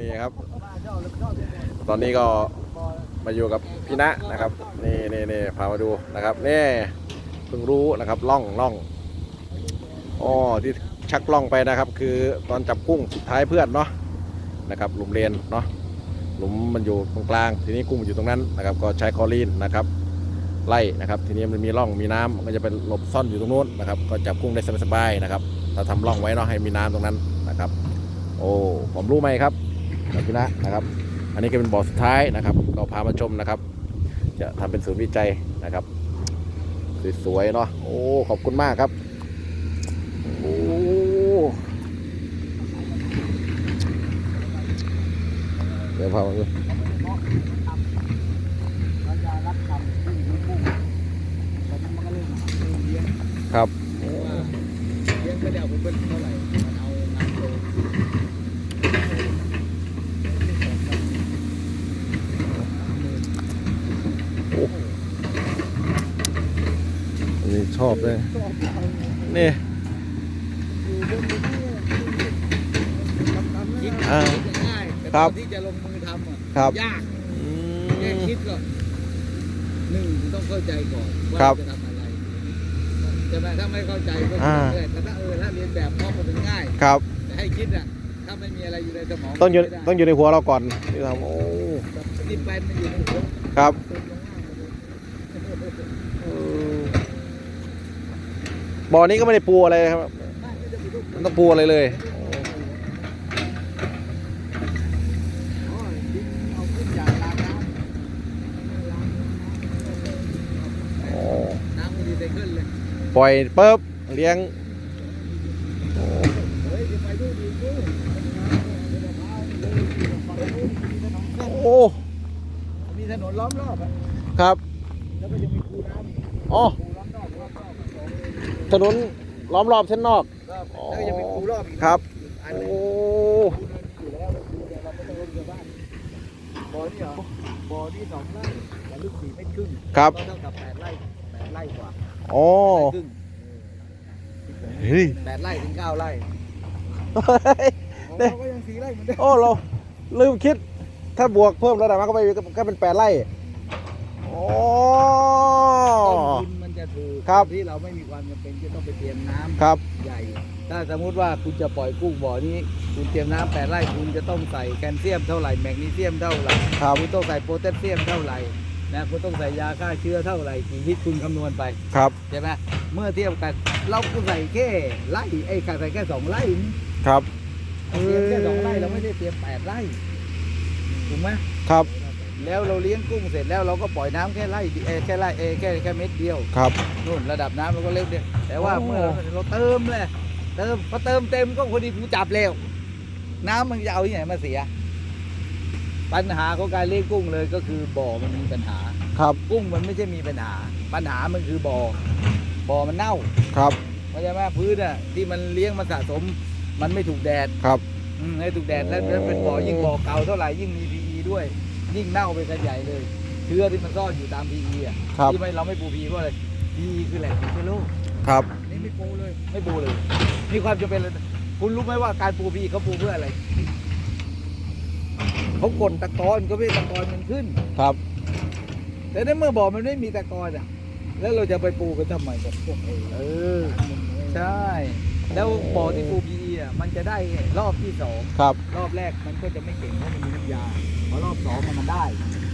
นี่ครับ ตอนนี้ก็มาอยู่กับพี่ณะนะครับ นี่นี่นี่พามาดูนะครับนี่เพิ่งรู้นะครับล่องล่องอ๋อที่ชักล่องไปนะครับ คือตอนจับกุ้งสุดท้ายเพื่อนเนาะนะครับหลุมเลนเนาะหลุมมันอยู่ตรงกลาง ทีนี้กุ้งมันอยู่ตรงนั้นนะครับ ก็ใช้คอลีนนะครับไล่นะครับ ทีนี้มันมีร่องมีน้ำมันก็จะเป็นหลบซ่อนอยู่ตรงนู้นนะครับ ก็จับกุ้งได้สบายๆนะครับ เราทำร่องไว้เนาะให้มีน้ำตรงนั้นนะครับ โอ้ผมรู้ไหมครับ กับพี่ณะนะครับ อันนี้ก็เป็นบ่อสุดท้ายนะครับเราพามาชมนะครับ จะทำเป็นศูนย์วิจัยนะครับสวยๆเนาะโอ้ขอบคุณมากครับโอ้เดี๋ยวพามาดูครับเลี้ยงไม่ได้เอาไปเบิ้ลเท่าไหร่มันเอาน้ำโต อันนี้ ชอบเลย นี่คิดอ่าคิดง่ายแต่ครัตอบนที่จะลงมือทำอะครับ ยากอืแค่ม คิดก็หนึ่งต้องเข้าใจก่อนว่าครับจะทำอะไรใช่ไหมถ้าไม่เข้าใจก็อ่า เรื่อยแต่ถ้าเออถ้าเรียนแบบเพราะมันเป็นง่าย ครับ แต่ให้คิดอะถ้าไม่มีอะไรอยู่ในสมองต้องอยู่ไม่ได้ต้องอยู่ในหัวเราก่อนที่ทำโอ้ดินแปลนมันอยู่ในหัวครับเติมลงล่างหมดเลย อืม บ่อนี้ก็ไม่ได้ปูอะไรครับไม่ไม่จะไปรูปมันต้องปูอะไรเลยอ๋อดินเอาขึ้นจากรางน้ำโอ้น้ำมันดีไซเคิลเลยปล่อยปุ๊บเลี้ยงเฮ้ยเดี๋ยวไปดูดีดูโอ้มีถนนล้อมรอบอะครับแล้วก็ยังมีคูน้ำอีกอ๋อคูล้อมรอบล้อมรอบ ถนนล้อมรอบเส้นนอกแล้วก็ยังมีคูรอบอีกครับ อันโอ้นึงคูนั้นอยู่แล้วคูเดียวเราไม่ต้องรบกวนบ้านบ่อนี่เหรอบ่อนี่สองไร่แต่ลึกสี่เมตรครึ่งครับ ก็เท่ากับแปดไร่แปดไร่กว่าโอ้ครึ่งเฮ้ยแปดไร่ถึงเก้าไร่เนี่ยเราก็ยังสี่ไร่เหมือนเดิมโอ้เราลืมคิด ถ้าบวกเพิ่มระดับมาก็ไปก็เป็นแปดไร่ โอ้ ต้นทุนมันจะถูก ครับที่เราไม่มีความจำเป็นที่ต้องไปเตรียมน้ำครับใหญ่ ถ้าสมมุติว่าคุณจะปล่อยกุ้งบ่อนี้ คุณเตรียมน้ำแปดไร่คุณจะต้องใส่แคลเซียมเท่าไหร่แมกนีเซียมเท่าไหร่ครับคุณต้องใส่โพแทสเซียมเท่าไหร่นะคุณต้องใส่ยาฆ่าเชื้อเท่าไหร่กี่ลิตรคุณคำนวณไปครับใช่ไหมเมื่อเทียบกันเราก็ใส่แค่ไร่ไอ้ยใส่แค่สองไร่นี่ครับเตรียมแค่สองไร่เราไม่ได้เตรียมแปดไร่ถูกไหมครับ แล้วเราเลี้ยงกุ้งเสร็จแล้วเราก็ปล่อยน้ำแค่ไร่เดีเอ่อแค่ไร่เอยแค่แค่เม็ดเดียว ครับ นู่นระดับน้ำเราก็เล็กเดียวแต่ว่าโอ้ เมื่อเราเราเติมเลยเติมพอเติมเต็มก็พอดีกูจับเร็วน้ำมันจะเอาที่ไหนมาเสีย ปัญหาของการเลี้ยงกุ้งเลยก็คือบ่อมันมีปัญหา ครับ กุ้งมันไม่ใช่มีปัญหา ปัญหามันคือบ่อบ่อมันเน่าครับ เข้าใจไหมพื้นอะที่มันเลี้ยงมันสะสม มันไม่ถูกแดดครับ อืมให้ถูกแดดแล้วแล้วเป็นบ่อยิ่งบ่อเก่าเท่าไหร่ยิ่งมี PE ด้วย ยิ่งเน่าไปกันใหญ่เลย เชื้อที่มันซ่อนอยู่ตาม PE อะครับ ที่ไม่เราไม่ปู PE เพราะอะไร PE คือแหล่งของเชื้อโรคครับ นี่ไม่ปูเลยไม่ปูเลยมีความจำเป็นเลยคุณรู้ไหมว่าการปู PE เขาปูเพื่ออะไรเขากดตะกอนก็เพื่อตะกอนมันขึ้น ครับ แต่ในเมื่อบ่อมันไม่มีตะกอนอะ แล้วเราจะไปปูกันทำไมกับพวกเออ ใช่ แล้วบ่อที่ปู PE อะมันจะได้รอบที่สอง ครับ รอบแรกมันก็จะไม่เก่งเพราะมันมีน้ำยา พอรอบสองมันมันได้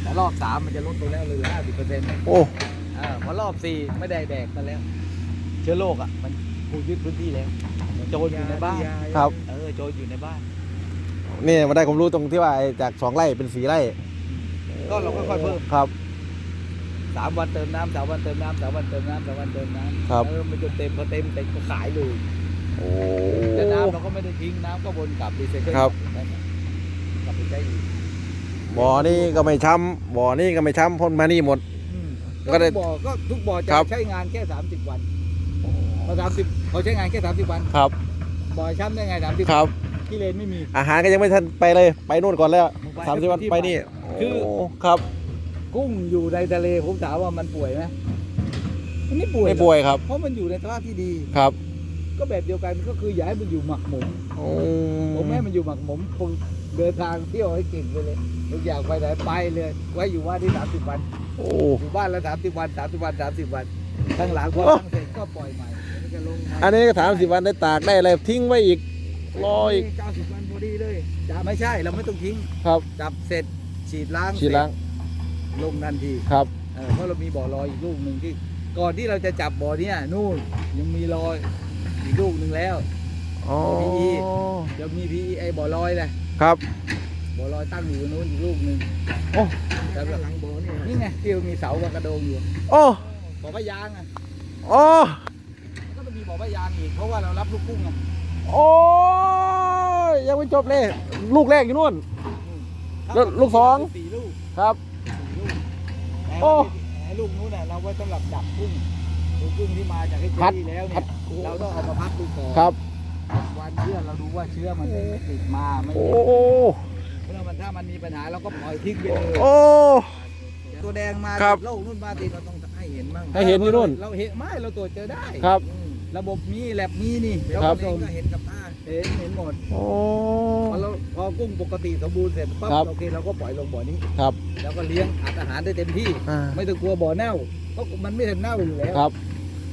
แต่รอบสามมันจะลดตัวแล้วเหลือห้าสิบเปอร์เซ็นต์โอ้อ่าพอรอบสี่ไม่ได้แดกกันแล้ว เชื้อโรคอะมันกูยึดพื้นที่แล้วโจรอยู่ในบ้านครับ เออโจรอยู่ในบ้านนี่มาได้ความรู้ตรงที่ว่าไอ้จากสองไร่เป็นสี่ไร่ ก็เราก็ค่อยเพิ่มครับสามวันเติมน้ำสามวันเติมน้ำสามวันเติมน้ำสามวันเติมน้ำครับเออมันจนเต็มพอเต็มเต็มก็ขายเลยโอ้แต่น้ำเราก็ไม่ได้ทิ้งน้ำก็วนกลับรีไซเคิลครับกลับไปใช้อีก บ่อนี่ก็ไม่ช้ำบ่อนี่ก็ไม่ช้ำพ่นมานี่หมด อืมก็ก็ได้ทุกบ่อก็ทุกบ่อจะครับ ใช้งานแค่สามสิบวันพอสามสิบเขาใช้งานแค่สามสิบวัน ครับบ่อช้ำได้ไงสามสิบครับที่เลนไม่มี อาหารก็ยังไม่ทันไปเลยไปนู่นก่อนแล้วสามสิบวันไปนี่คือโครับกุ้งอยู่ในทะเลผมถามว่ามันป่วยไหมมันไม่ป่วยไม่ป่วยครับ เพราะมันอยู่ในสภาพที่ดี ครับ ก็แบบเดียวกันก็คืออย่าให้มันอยู่หมักหมมโอ้ผมไม่ให้มันอยู่หมักหมมผมเดินทางเที่ยวให้เก่งไปเลยทุกอย่างไปไหนไปเลยไว้อยู่ว่านที่สามสิบวันโอ้อยู่บ้านละสามสิบวันสามสิบวันสามสิบวันข้างหลังพอโอ้ตั้งเสร็จก็ปล่อยใหม่มันจะลงใหม่อันนี้ก็ถามสิวันได้ตากได้อะไรทิ้งไว้อีกรออีกเก้าสิบวันพอดีเลยจะไม่ใช่เราไม่ต้องทิ้งครับ จับเสร็จฉีดล้างฉีดล้างเสร็จลงทันทีครับเออเพราะเรามีบ่อลอยอีกลูกหนึ่งที่ ก่อนที่เราจะจับบ่อเนี้ยนู่นยังมีรอย อีกลูกหนึ่งแล้ว อ๋อ PE จะมีพีไอบ่อลอยเลยครับ บ่อลอยตั้งอยู่ตรงนู้นอีกลูกหนึ่งโอ้แต่หลังบ่อนี่นี่ไงที่มันมีเสากับกระโดงอยู่โอ้ บ่อพะยางอะโอ้ ก็จะมีบ่อพะยางอีกเพราะว่าเรารับลูกกุ้งไงโอ้ยยังไม่จบเลย ลูกแรกอยู่นู่น แล้วลูกสอง สี่ลูกครับ สี่ลูกโอ้ไอ้ลูกนู้นน่ะเราไว้สำหรับจับกุ้ง ลูกกุ้งที่มาจากไอ้เจพัดรี่แล้วพัเนี่ยดเราต้องเอามาพักดูก่อนครับ วันเชื้อเราดูว่าเชื้อมันติดมาไม่โอ้ติดเมื่อมันถ้ามันมีปัญหาเราก็ปล่อยทิ้งไปเลยโอ้ ตัวแดงมาครับติดโรคนู่นมาติดเราต้องให้เห็นบ้างให้เห็นที่นู่น เราเห็นไม่เราตรวจเจอได้ครับอืมระบบมีแลบมีนี่ครับเาก็เห็นกับตา เห็นเห็นหมด โอ้ พอเราพอกุ้งปกติสมบูรณ์เสร็จปั๊บครับ โอเคเราก็ปล่อยลงบ่อนี้ ครับ แล้วก็เลี้ยงอัดอาหารได้เต็มที่ อ่า ไม่ต้องกลัวบ่อเน่าเพราะมันไม่ทันเน่าอยู่แล้วครับ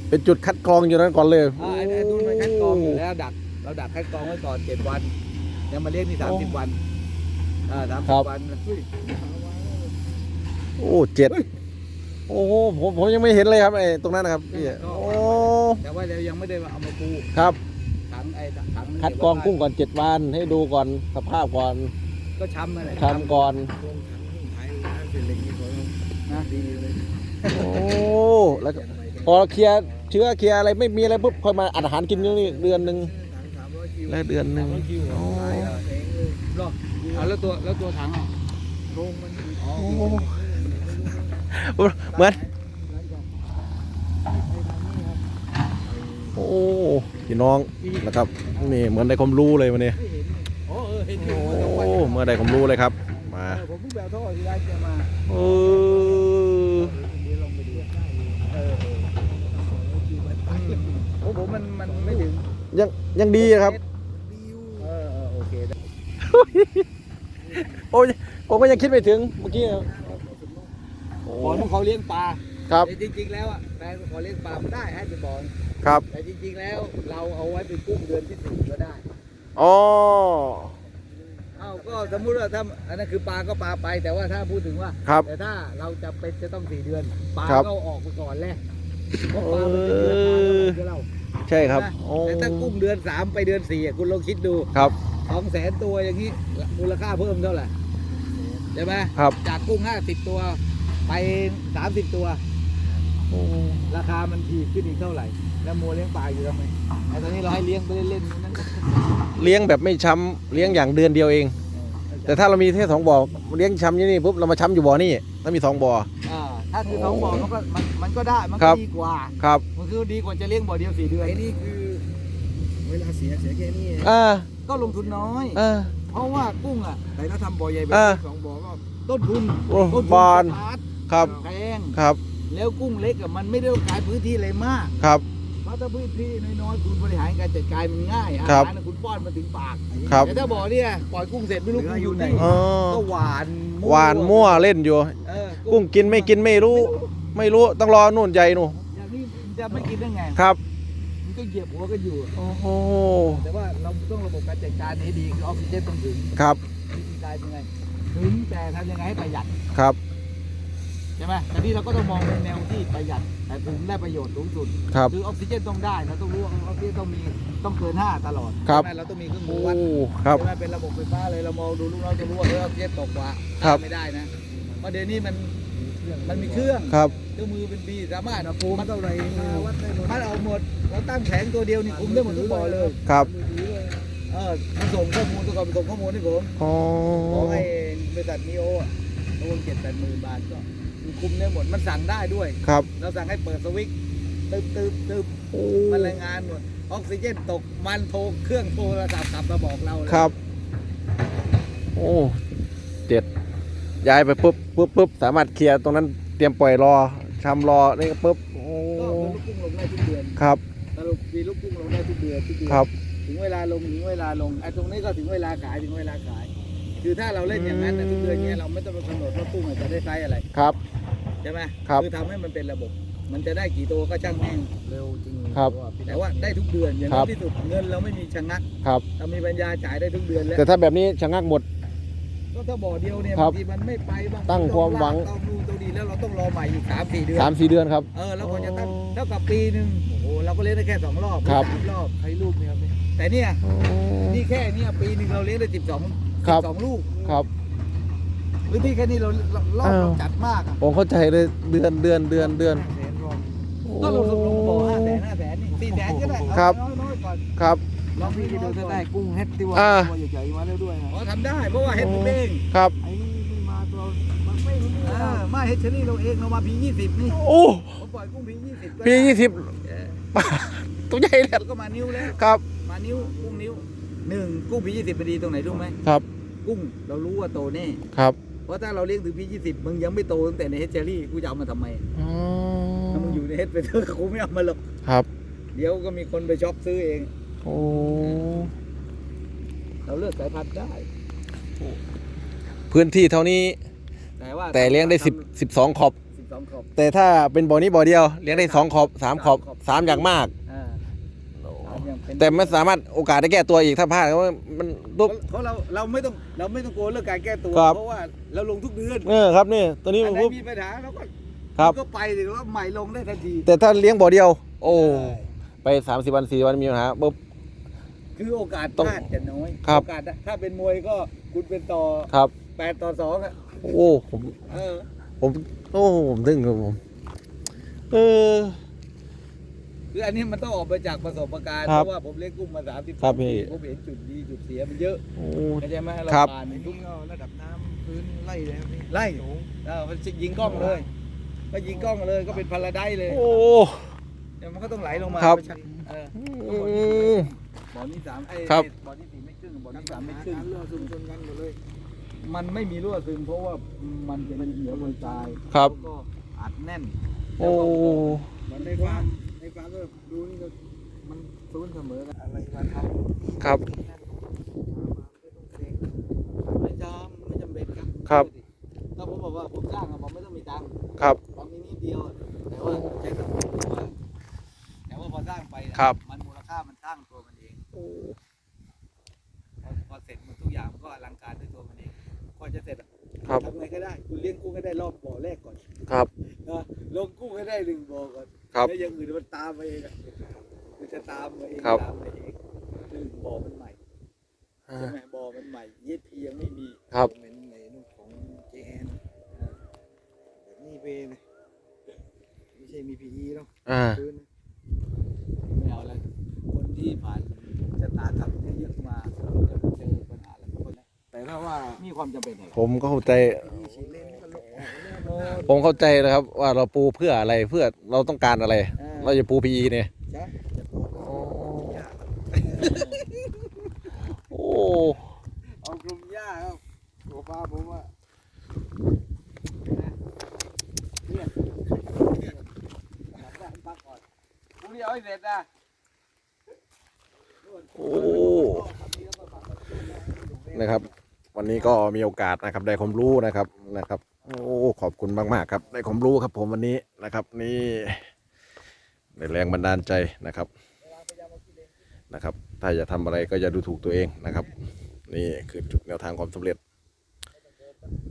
เป็นจุดคัดกรองอยู่นั้นก่อนเลย อ่าไอ้ไอ้นู่นมันคัดกรองอยู่แล้วดัก เราดักคัดกรองไว้ก่อนเจ็ดวันแล้วมาเลี้ยงที่สามสิบวันอ่าสามสิบวันเฮ้ย โอ้เจ็ดโอ้โหผมผมยังไม่เห็นเลยครับไอ้ตรงนั้นนะครับพี่โอ้แต่ว่าเรายังไม่ได้เอามาปู ครับถั งไอ้ถังคัดกรองกุ้งก่อนเจ็ดวันให้ดูก่อนสภาพก่อนก็ช้ำนั่นแหละทำก่อนลงถังกุ้งขายร้านเป็นเหล็กนี่เขานะดีเลยโอ้แล้วก็พอเคลียร์เชื้อเคลียร์อะไรไม่มีอะไรปุ๊บค่อยมาอัดอาหารกินอยู่นี่เดือนหนึ่งถังสามร้อยคิวแล้วเดือนหนึ่งสามร้อยคิวโอ้ขายเอาเองเลยหรอเอาแล้วตัวแล้วตัวถังอะโรงมันอ๋อเหมือน โอ้พี่น้องนะครับนี่เหมือนได้ความรู้เลยวันนี้ไม่เห็นโอ้เออเห็นอยู่โอ้เมื่อสองวันเมื่อได้ความรู้เลยครับ มาเออผมเพิ่งแบวท่อที่ร้านแกมาเออเดี๋ยวลงไปดูเออเออโอ้ผมมันมันไม่ถึงยังยังดีอะครับเออเออโอเคได้โอ้ยผมก็ยังคิดไม่ถึงเมื่อกี้โอ้บ่อนของเขาเลี้ยงปลาครับแต่จริงๆแล้วอะแฟนขอเลี้ยงปลาไม่ได้ให้เป็นบ่อน ครับ แต่จริงๆแล้วเราเอาไว้เป็นกุ้งเดือนที่สี่ก็ได้อ๋อ เอ้าก็สมมุติว่าถ้าอันนั้นคือปลาก็ปลาไป แต่ว่าถ้าพูดถึงว่า ครับแต่ถ้าเราจะเป็นจะต้องสี่เดือนปลาครับ ก็เอาออกไปก่อนแหละเพราะปลามันเป็นเดือนปลาก็คือเราใช่ครับนะโอ้แต่ถ้ากุ้งเดือนสามไปเดือนสี่อะคุณลองคิดดูครับ สองแสนตัวอย่างนี้มูลค่าเพิ่มเท่าไหร่ใช่ไหมครับ จากกุ้งห้าสิบตัวไปสามสิบตัวโอ้ ราคามันถีบขึ้นอีกเท่าไหร่ แล้วมัวเลี้ยงปลาอยู่ทำไมไอ้ตอนนี้เราให้เลี้ยงไปเล่นๆนั่นก็เลี้ยงแบบไม่ช้ำเลี้ยงอย่างเดือนเดียวเอง แต่ถ้าเรามีแค่สองบ่อเลี้ยงช้ำที่นี่ปุ๊บเรามาช้ำอยู่บ่อนี่ถ้ามีสองบ่อ อ่าถ้าคือสองบ่อมันก็มันมันก็ได้มันครัก็บ ดีกว่าครับมันคือดีกว่าจะเลี้ยงบ่อเดียวสี่เดือนไอ้นี่คือเวลาเสียเสียแค่นี้เองอ่าก็ลงทุนน้อย อ่า เพราะว่ากุ้งอะแต่ถ้าทำบ่อใหญ่แบบอ่านี้สองบ่อก็ต้นทุนโอ้ต้นทุนบาน สตาร์ทครับ แพงครับ แล้วกุ้งเล็กอะมันไม่ได้ต้องการพื้นที่อะไรมาก ครับ เพราะถ้าพื้นที่น้อยๆคุณบริหารการจัดการมันง่ายอาครับหารน่ะคุณป้อนมาถึงปากครับ แต่ถ้าบ่อเนี่ยปล่อยกุ้งเสร็จไม่รู้กุ้งอยู่ไหนอ๋อก็หวานหวานมั่วเล่นอยู่ เออกุ้งกินไม่กินไม่รู้ ไม่รู้ต้องรอนู่นใหญ่นู่นอย่างนี้มันจะไม่กินได้ไงครับ มันก็เหยียบหัวกันอยู่โอ้โหแต่ว่าเราต้องระบบการจัดการให้ดีคือออกซิเจนต้องถึงครับวิธีการยังไงถึงแต่ทำยังไงให้ประหยัด ครับใช่ไหมแต่นี่เราก็ต้องมองในแนวที่ประหยัด แต่ถึงได้ประโยชน์สูงสุดครับ คือออกซิเจนต้องได้เราต้องรู้ว่าออกซิเจนต้องมีต้องเกิน5ตลอดครับ ใช่ไหมเราต้องมีเครื่องมืโอ้อวัดครับ ใช่ไหมเป็นระบบไฟฟ้าเลยเรามองดูลูกเราจะรู้ว่าเออออกซิเจนตกกว่าครับ ไม่ได้นะเพราะเดี๋ยวนี้มันมันมีเครื่องครับ เครื่องมือเป็นบีสามารถเอาปูมัมันนเท่าไหร่มาวัดได้หมดมันเอาหมดเราตั้งแผงตัวเดียวนี่คุมได้หมดทุกบ่อเลยครับมือถือเลยเออมันส่งข้อมูลตัวก่อนไปส่งข้อมูลให้ผมอ๋อ ของไอ้บริษัทนีโออะรวมเจ็ดแปดหมื่นบาทก็ มันคุมได้หมด มันสั่งได้ด้วย ครับ เราสั่งให้เปิดสวิตช์ตึบตึบตึบโอ้มันรายงานหมด ออกซิเจนตก มันโทรเครื่องโทรศัพท์กลับมาบอกเราเลยครับ โอ้เจ็ดย้ายไปปุ๊บปุ๊บปุ๊บสามารถเคลียร์ตรงนั้นเตรียมปล่อยรอทำรอนี่ก็ปุ๊บโอ้ก็คือลูกกุ้งลงได้ทุกเดือนครับ สรุปมีลูกกุ้งลงได้ทุกเดือนทุกเดือนครับ ถึงเวลาลงถึงเวลาลงไอ้ตรงนี้ก็ถึงเวลาขายถึงเวลาขาย คือถ้าเราเล่นอย่างนั้นนะทุกเดือนเนี้ยเราไม่ต้องไปกำหนดว่ากุ้งอาจจะได้ไซส์อะไรครับ ใช่ไหมครับอทำให้มันเป็นระบบ มันจะได้กี่ตัวก็ช่างแม่งเร็วจริงครับ แต่ว่าได้ทุกเดือนอย่างครัน้อยบที่สุดเงินเราไม่มีชะงักครับ เรามีปัญญาจ่ายได้ทุกเดือนแล้วแต่ถ้าแบบนี้ชะงักหมด ก็ถ้าบ่อเดียวเนี่ยครับบางทีมันไม่ไปบางตั้งความหวัง ต้องนู่นต้องนี่แล้วเราต้องรอใหม่อีกสามสี่เดือน สามสี่เดือนครับ เออแล้วคนจะตั้งเท่ากับปีหนึ่งโอ้โหเราก็เลี้ยงได้แค่สองรอบหรือครับ สามรอบ ใครลูกเนี่ยครับเนี่ยแต่เนี่ยนี่แค่เนี่ยปีหนึ่งเราเลี้ยงได้สิบสอง ครับ สองลูกครับ พื้นที่แค่นี้เราเรารอบอ้าวเราจัดมากอะผมเข้าใจเลยเดือนเดือนเดือนเดือนแสนรอบก็ลงทุนลงบ่อห้าแสนห้าแสนนี่สี่แสนก็ได้เอาครับน้อยๆก่อนครับ ลองพี่ไปดูถ้าได้กุ้งเฮ็ดที่ว่าอ่า ตัวใหญ่ๆมาแล้วด้วยนะอ๋อทำได้เพราะว่าเห็ดผมเองครับ ไอ้นี่ไม่มาตัวมันไม่รู้เอเรื่องอมาเห็ดชนิดเราเองเรามาพียี่สิบนี่โอ้ผมปล่อยกุ้งพียี่สิบปียี่สิบเออตัวใหญ่เลยแล้วก็มานิ้วแล้ว ครับ มานิ้วกุ้งนิ้ว หนึ่งกุ้งพียี่สิบไปดีตรงไหนรู้ไหมครับ กุ้งเรารู้ว่าโตแน่ครับเพราะถ้าเราเลี้ยงถึงพียี่สิบมึงยังไม่โตตั้งแต่ในเฮดเจอรี่กูจะเอามาทำไมอ๋อถ้ามึงอยู่ในเฮดไปเถอะกูไม่เอามาหรอกครับ เดี๋ยวก็มีคนไปช็อปซื้อเอง โอ้เราเลือกสายพันธุ์ได้ พื้นที่เท่านี้ แต่ว่าแต่เลี้ยงได้สิบสิบสองขอบ สิบสองขอบ แต่ถ้าเป็นบ่อนี้บ่อเดียว เลี้ยงได้สองขอบสามขอบสามอย่างมาก อ่าสามอย่างเป็น แต่ไม่สามารถโอกาสได้แก้ตัวอีกถ้าพลาดก็มันตุ๊บ เพราะเราเราไม่ต้องเราไม่ต้องกลัวเรื่องการแก้ตัว ครับ เพราะว่าเราลงทุกเดือนเออครับนี่ตัวนี้อันไหนปุ๊บ มีปัญหาเราก็ครับ ก็ไปถึงแล้วใหม่ลงได้ทันทีแต่ถ้าเลี้ยงบ่อเดียว โอ้ใช่ไปสามสิบวันสี่วันมีปัญหาปุ๊บ คือโอกาสต้องพลาดจะน้อยครับ โอกาสถ้าเป็นมวยก็คุณเป็นต่อครับ แปดต่อสองอะโอ้ผมเออผมโอ้ผมตึงครับผม เออ คืออันนี้มันต้องออกมาจากประสบการณ์คเพรับราะว่าผมเลี้ยงกุ้งมาสามสิบครับพี่ผมเห็นจุดดีจุดเสียมันเยอะโอ้ เข้าใจไหมเราครับ ผ่านไอ้กุ้งเอาระดับน้ำพื้นไล่เลยครับนี่ไล่สูงเออมันยิงกล้องเลยก็ยิงกล้องเลยก็เป็นพาราไดซ์เลยโอ้ เดี๋ยวมันก็ต้องไหลลงมาครับไม่ใช่เอออืมบ่อนี้สามไอ้ครับ บ่อนี้สี่ไม่ครึ่งบ่อกันี้นสาสามมไม่ไม่ครึ่งเรื่องซุ่มชนกันหมดเลยมันไม่มีรั่วซึมเพราะว่ามันจะเป็นเหนียวบนทรายครับ แล้วก็อัดแน่นโอ้ มันในฟาร์ม ในฟาร์มก็ดูนี่ก็มันซูนเสมอกันอะไรมาทำครับไม่จำไม่จำเป็นครับครับถ้าผมบอกว่าผมสร้างอะผมไม่ต้องมีตังค์ครับผมมีนิดเดียวอะแต่ว่าใช้ต้องแต่ว่าแต่ว่าพอสร้างไปอะครับมันมูลค่ามันสร้างตัวมันเองพอพอเสร็จมันทุกอย่างมันก็อลังการด้วยตัวมันเองพอจะเสร็จอะครับทำไงก็ได้ คุณเลี้ยงกุ้งให้ได้รอบบ่อแรกก่อนครับนะลงกุ้งให้ได้หนึ่งบ่อก่อน ครับแล้วอย่างอื่นมันตามมาเองอะมันจะตามมาเองครับ ตามมาเองหนึ่งบ่อมันใหม่ใช่ไหมบ่อมันใหม่เย็ดพียังไม่มีครับเป็นในนุ่มของเจแอนแบบนี้ไปเลยไม่ใช่มีพีอีหรอกอ่า พื้นไม่เอาแล้วคนที่ผ่านชะตากรรมเนี่ยเยอะมาจะเจอปัญหาอะไรพวกนี้แต่ถ้าว่ามีความจำเป็นอะไรผมก็เข้าใจ ผมเข้าใจนะครับว่าเราปูเพื่ออะไรเพื่อเราต้องการอะไรเราจะปูพีเนี่ยใช่จะโตยากโอ้เอากลุ่มหญ้าครับตัวปลาผมว่าเนี่ยพักก่อนพรุ่งนี้เอาให้เสร็จนะโอ้นะครับ วันนี้ก็มีโอกาสนะครับได้ความรู้นะครับนะครับ โอ้ขอบคุณมากๆครับได้ความรู้ครับผมวันนี้นะครับนี่ได้แรงบันดาลใจนะครับนะครับ ถ้าจะทำอะไรก็อย่าดูถูกตัวเองนะครับ นี่คือจุดแนวทางความสำเร็จ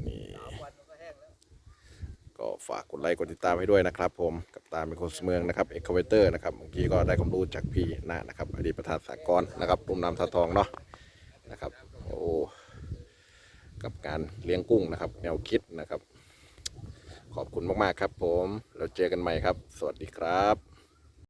นี่ก็ฝากกดไลค์กดติดตามให้ด้วยนะครับ ผมกับตามเป็นคนเมืองนะครับเอ็กเวเตอร์นะครับเมื่อกี้ก็ได้ความรู้จากพี่นานะครับอดีตประธานสากลนะครับรุ่มน้ำสะทองเนาะนะครับโอ้ กับการเลี้ยงกุ้งนะครับ แนวคิดนะครับ ขอบคุณมากๆครับผม เราเจอกันใหม่ครับ สวัสดีครับ